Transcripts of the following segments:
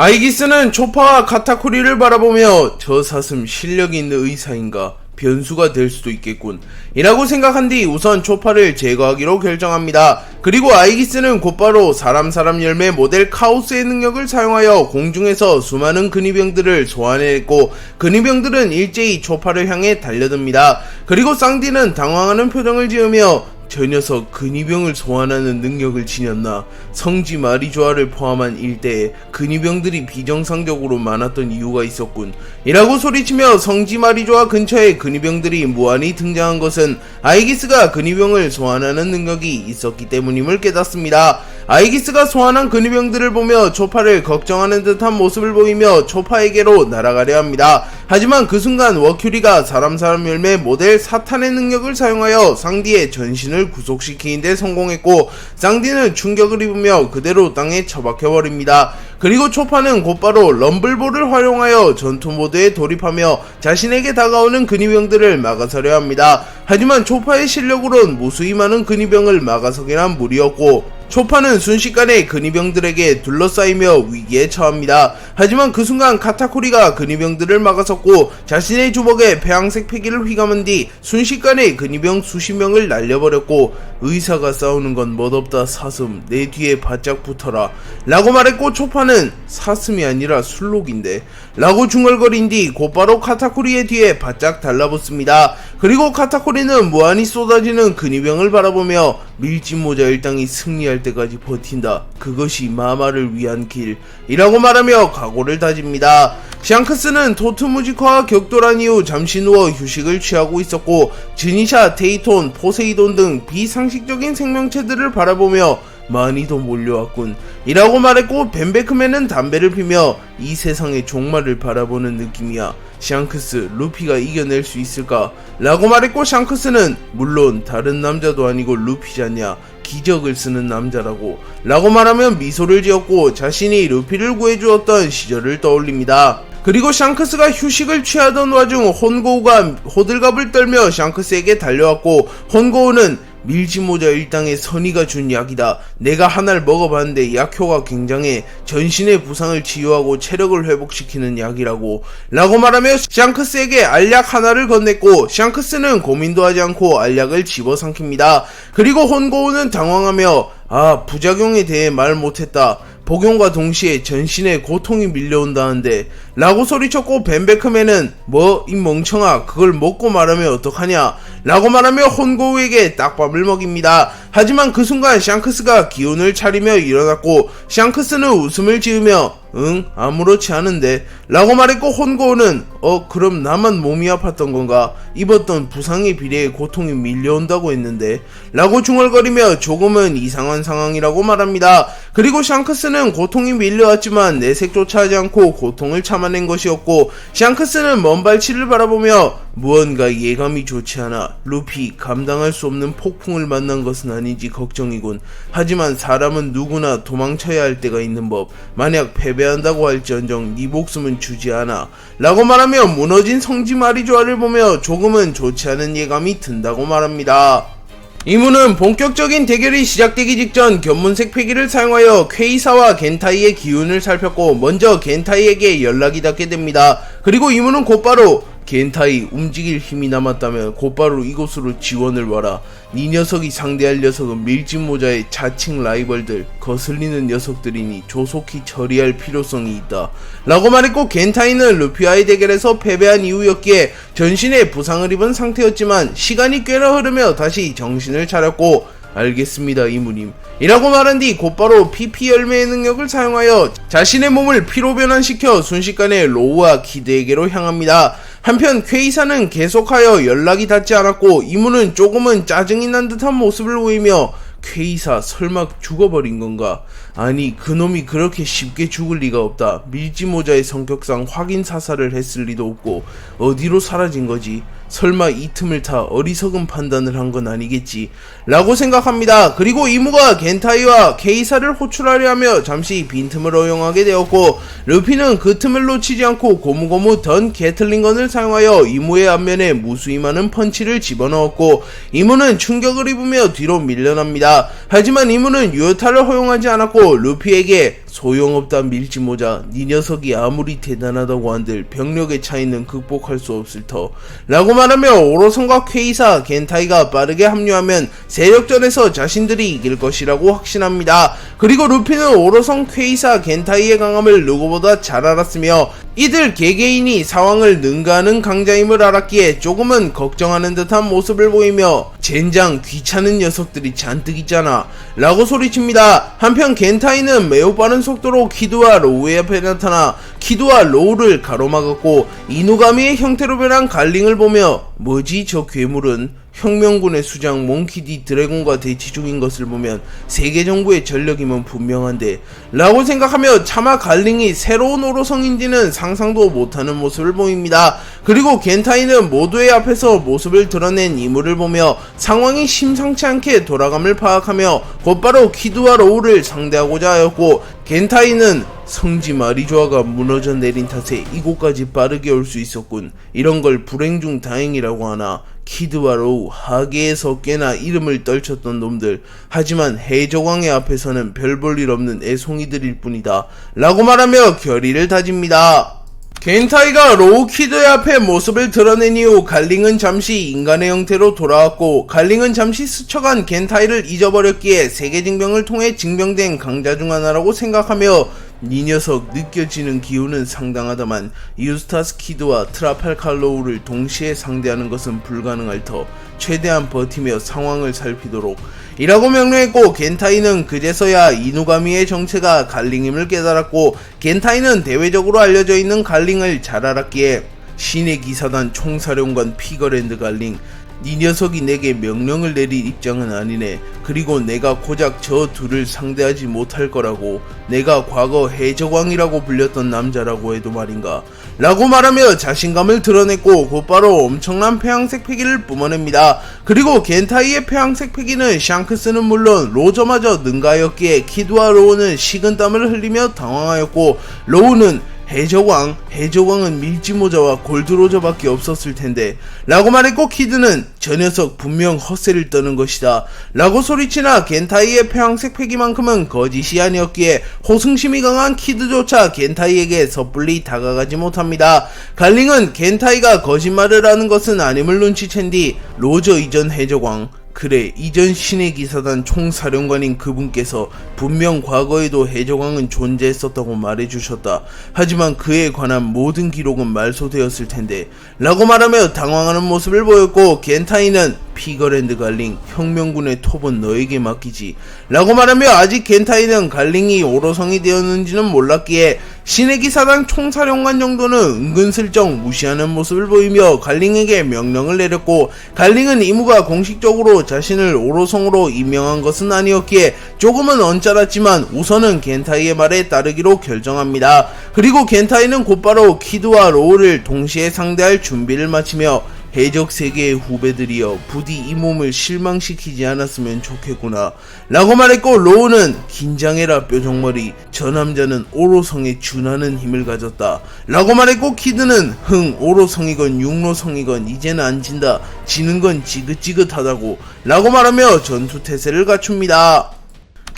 아이기스는 초파와 카타쿠리를 바라보며 저 사슴 실력 있는 의사인가 변수가 될 수도 있겠군 이라고 생각한 뒤 우선 초파를 제거하기로 결정합니다. 그리고 아이기스는 곧바로 사람 사람 열매 모델 카오스의 능력을 사용하여 공중에서 수많은 근위병들을 소환해냈고 근위병들은 일제히 초파를 향해 달려듭니다. 그리고 쌍디는 당황하는 표정을 지으며 저 녀석 근위병을 소환하는 능력을 지녔나 성지 마리조아를 포함한 일대에 근위병들이 비정상적으로 많았던 이유가 있었군. 이라고 소리치며 성지 마리조아 근처에 근위병들이 무한히 등장한 것은 아이기스가 근위병을 소환하는 능력이 있었기 때문임을 깨닫습니다 아이기스가 소환한 근위병들을 보며 초파를 걱정하는 듯한 모습을 보이며 초파에게로 날아가려 합니다 하지만 그 순간 워큐리가 사람 사람 열매 모델 사탄의 능력을 사용하여 상디의 전신을 구속시키는데 성공했고 쌍디는 충격을 입으며 그대로 땅에 처박혀버립니다. 그리고 초파는 곧바로 럼블볼을 활용하여 전투 모드에 돌입하며 자신에게 다가오는 근위병들을 막아서려 합니다. 하지만 초파의 실력으론 무수히 많은 근위병을 막아서기란 무리였고 초파는 순식간에 근위병들에게 둘러싸이며 위기에 처합니다. 하지만 그 순간 카타쿠리가 근위병들을 막아섰고 자신의 주먹에 배양색 패기를 휘감은 뒤 순식간에 근위병 수십 명을 날려버렸고 의사가 싸우는 건 멋없다 사슴 내 뒤에 바짝 붙어라 라고 말했고 초파는 사슴이 아니라 술록인데 라고 중얼거린 뒤 곧바로 카타쿠리의 뒤에 바짝 달라붙습니다. 그리고 카타쿠리는 무한히 쏟아지는 근위병을 바라보며 밀짚모자 일당이 승리할 때까지 버틴다. 그것이 마마를 위한 길이라고 말하며 각오를 다집니다. 샹크스는 토트무지커와 격돌한 이후 잠시 누워 휴식을 취하고 있었고 지니샤, 테이톤, 포세이돈 등 비상식적인 생명체들을 바라보며 많이도 몰려왔군. 이라고 말했고 벤베크맨은 담배를 피며 이 세상의 종말을 바라보는 느낌이야. 샹크스, 루피가 이겨낼 수 있을까? 라고 말했고 샹크스는 물론 다른 남자도 아니고 루피잖냐. 기적을 쓰는 남자라고 라고 말하면 미소를 지었고 자신이 루피를 구해주었던 시절을 떠올립니다. 그리고 샹크스가 휴식을 취하던 와중 혼고우가 호들갑을 떨며 샹크스에게 달려왔고 혼고우는 밀짚모자 일당의 선의가 준 약이다. 내가 하나를 먹어봤는데 약효가 굉장해. 전신의 부상을 치유하고 체력을 회복시키는 약이라고. 라고 말하며 샹크스에게 알약 하나를 건넸고 샹크스는 고민도 하지 않고 알약을 집어삼킵니다. 그리고 혼고우는 당황하며 아 부작용에 대해 말 못했다. 복용과 동시에 전신에 고통이 밀려온다는데 라고 소리쳤고 벤베크맨은 뭐 이 멍청아 그걸 먹고 말하면 어떡하냐 라고 말하며 혼고우에게 딱밥을 먹입니다. 하지만 그 순간 샹크스가 기운을 차리며 일어났고 샹크스는 웃음을 지으며 응? 아무렇지 않은데? 라고 말했고 혼고우는 어 그럼 나만 몸이 아팠던 건가? 입었던 부상에 비례해 고통이 밀려온다고 했는데? 라고 중얼거리며 조금은 이상한 상황이라고 말합니다. 그리고 샹크스는 고통이 밀려왔지만 내색조차 하지 않고 고통을 참아낸 것이었고 샹크스는 먼 발치를 바라보며 무언가 예감이 좋지 않아 루피 감당할 수 없는 폭풍을 만난 것은 아닌지 걱정이군. 하지만 사람은 누구나 도망쳐야 할 때가 있는 법. 만약 패배한다고 할지언정 네 목숨은 주지 않아. 라고 말하며 무너진 성지 마리조아를 보며 조금은 좋지 않은 예감이 든다고 말합니다. 이문은 본격적인 대결이 시작되기 직전 견문색 패기를 사용하여 퀘이사와 겐타이의 기운을 살폈고 먼저 겐타이에게 연락이 닿게 됩니다. 그리고 이문은 곧바로 겐타이 움직일 힘이 남았다면 곧바로 이곳으로 지원을 와라. 네 녀석이 상대할 녀석은 밀짚모자의 자칭 라이벌들 거슬리는 녀석들이니 조속히 처리할 필요성이 있다. 라고 말했고 겐타이는 루피와의 대결에서 패배한 이후였기에 전신에 부상을 입은 상태였지만 시간이 꽤나 흐르며 다시 정신을 차렸고 알겠습니다 이무님 이라고 말한 뒤 곧바로 PP 열매의 능력을 사용하여 자신의 몸을 피로 변환시켜 순식간에 로우와 키드에게로 향합니다 한편 퀘이사는 계속하여 연락이 닿지 않았고 이무는 조금은 짜증이 난 듯한 모습을 보이며 퀘이사 설마 죽어버린 건가? 아니 그놈이 그렇게 쉽게 죽을 리가 없다. 밀지모자의 성격상 확인 사살을 했을 리도 없고 어디로 사라진 거지? 설마 이 틈을 타 어리석은 판단을 한 건 아니겠지? 라고 생각합니다. 그리고 이무가 겐타이와 케이사를 호출하려 하며 잠시 빈틈을 허용하게 되었고 루피는 그 틈을 놓치지 않고 고무고무 던 게틀링건을 사용하여 이무의 앞면에 무수히 많은 펀치를 집어넣었고 이무는 충격을 입으며 뒤로 밀려납니다. 하지만 이무는 유효타를 허용하지 않았고 루피에게 소용없다 밀지모자 네 녀석이 아무리 대단하다고 한들 병력의 차이는 극복할 수 없을 터. 라고 말하며 오로성과 퀘이사 겐타이가 빠르게 합류하면 세력전에서 자신들이 이길 것이라고 확신합니다. 그리고 루피는 오로성 퀘이사 겐타이의 강함을 누구보다 잘 알았으며 이들 개개인이 상황을 능가하는 강자임을 알았기에 조금은 걱정하는 듯한 모습을 보이며 젠장 귀찮은 녀석들이 잔뜩 있잖아. 라고 소리칩니다. 한편 겐타이는 매우 빠른 속도로 키드와 로우의 앞에 나타나 키드와 로우를 가로막았고 이누가미의 형태로 변한 갈링을 보며 뭐지 저 괴물은 혁명군의 수장 몽키디 드래곤과 대치 중인 것을 보면 세계 정부의 전력임은 분명한데 라고 생각하며 차마 갈링이 새로운 오로성인지는 상상도 못하는 모습을 보입니다. 그리고 겐타이는 모두의 앞에서 모습을 드러낸 이물을 보며 상황이 심상치 않게 돌아감을 파악하며 곧바로 키드와 로우를 상대하고자 하였고 겐타이는 성지 마리조아가 무너져 내린 탓에 이곳까지 빠르게 올 수 있었군. 이런 걸 불행 중 다행이라고 하나. 키드와 로우, 하계에서 꽤나 이름을 떨쳤던 놈들. 하지만 해적왕의 앞에서는 별 볼 일 없는 애송이들일 뿐이다. 라고 말하며 결의를 다집니다. 겐타이가 로우키드의 앞에 모습을 드러낸 이후 갈링은 잠시 인간의 형태로 돌아왔고 갈링은 잠시 스쳐간 겐타이를 잊어버렸기에 세계징병을 통해 증명된 강자 중 하나라고 생각하며 이 녀석 느껴지는 기운은 상당하다만 유스타스 키드와 트라팔칼로우를 동시에 상대하는 것은 불가능할 터 최대한 버티며 상황을 살피도록 이라고 명령했고 겐타이는 그제서야 이누가미의 정체가 갈링임을 깨달았고 겐타이는 대외적으로 알려져 있는 갈링을 잘 알았기에 신의 기사단 총사령관 피거랜드 갈링 네 녀석이 내게 명령을 내릴 입장은 아니네. 그리고 내가 고작 저 둘을 상대하지 못할 거라고. 내가 과거 해적왕이라고 불렸던 남자라고 해도 말인가. 라고 말하며 자신감을 드러냈고 곧바로 엄청난 폐양색 패기를 뿜어냅니다. 그리고 겐타이의 폐양색 패기는 샹크스는 물론 로저마저 능가하였기에 키드와 로우는 식은 땀을 흘리며 당황하였고 로우는 해적왕, 해적왕은 밀지모자와 골드로저밖에 없었을 텐데 라고 말했고 키드는 저 녀석 분명 헛새를 떠는 것이다. 라고 소리치나 겐타이의 폐왕색 패기만큼은 거짓이 아니었기에 호승심이 강한 키드조차 겐타이에게 섣불리 다가가지 못합니다. 갈링은 겐타이가 거짓말을 하는 것은 아님을 눈치챈 뒤 로저 이전 해적왕 그래 이전 신의 기사단 총사령관인 그분께서 분명 과거에도 해적왕은 존재했었다고 말해주셨다. 하지만 그에 관한 모든 기록은 말소되었을 텐데 라고 말하며 당황하는 모습을 보였고 겐타이는 피거랜드 갈링 혁명군의 톱은 너에게 맡기지 라고 말하며 아직 겐타이는 갈링이 오로성이 되었는지는 몰랐기에 신의 기사단 총사령관 정도는 은근슬쩍 무시하는 모습을 보이며 갈링에게 명령을 내렸고 갈링은 이무가 공식적으로 자신을 오로성으로 임명한 것은 아니었기에 조금은 언짢았지만 우선은 겐타이의 말에 따르기로 결정합니다. 그리고 겐타이는 곧바로 키드와 로우를 동시에 상대할 준비를 마치며 해적 세계의 후배들이여 부디 이 몸을 실망시키지 않았으면 좋겠구나. 라고 말했고 로우는 긴장해라 뾰족머리. 저 남자는 오로성에 준하는 힘을 가졌다. 라고 말했고 키드는 흥 오로성이건 육로성이건 이제는 안 진다. 지는 건 지긋지긋하다고. 라고 말하며 전투 태세를 갖춥니다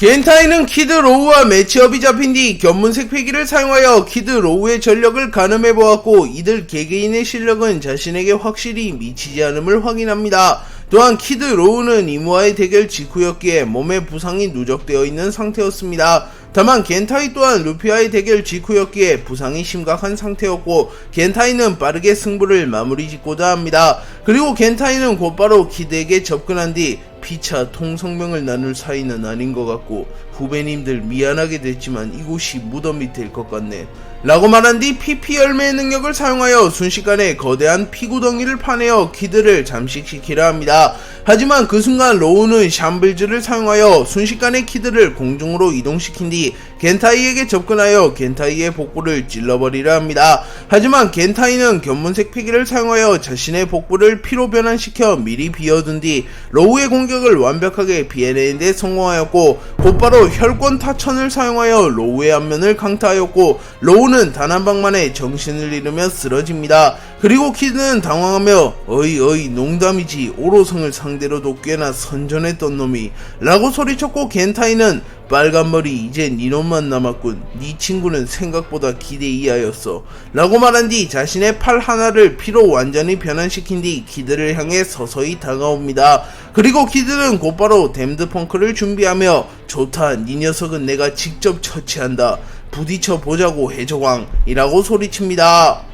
겐타이는 키드 로우와 매치업이 잡힌 뒤 견문색 패기를 사용하여 키드 로우의 전력을 가늠해 보았고 이들 개개인의 실력은 자신에게 확실히 미치지 않음을 확인합니다. 또한 키드 로우는 이무와의 대결 직후였기에 몸에 부상이 누적되어 있는 상태였습니다. 다만 겐타이 또한 루피와의 대결 직후였기에 부상이 심각한 상태였고 겐타이는 빠르게 승부를 마무리 짓고자 합니다. 그리고 겐타이는 곧바로 키드에게 접근한 뒤 피차 통성명을 나눌 사이는 아닌 것 같고 후배님들 미안하게 됐지만 이곳이 무덤이 될 것 같네 라고 말한 뒤 PP 열매의 능력을 사용하여 순식간에 거대한 피구덩이를 파내어 키드를 잠식시키려 합니다. 하지만 그 순간 로우는 샴블즈를 사용하여 순식간에 키드를 공중으로 이동시킨 뒤 겐타이에게 접근하여 겐타이의 복부를 찔러버리려 합니다. 하지만 겐타이는 견문색 패기를 사용하여 자신의 복부를 피로 변환시켜 미리 비워둔 뒤 로우의 공격을 완벽하게 피해내는 데 성공하였고 곧바로 혈권 타천을 사용하여 로우의 안면을 강타하였고 로우 는 단 한 방만에 정신을 잃으며 쓰러집니다. 그리고 키드는 당황하며 어이 어이 농담이지. 오로성을 상대로도 꽤나 선전했던 놈이. 라고 소리쳤고 겐타이는 빨간 머리 이제 네 놈만 남았군. 네 친구는 생각보다 기대 이하였어. 라고 말한 뒤 자신의 팔 하나를 피로 완전히 변환시킨 뒤 키드를 향해 서서히 다가옵니다. 그리고 키드는 곧바로 댐드 펑크를 준비하며 좋다 네 녀석은 내가 직접 처치한다 부딪혀 보자고 해적왕이라고 소리칩니다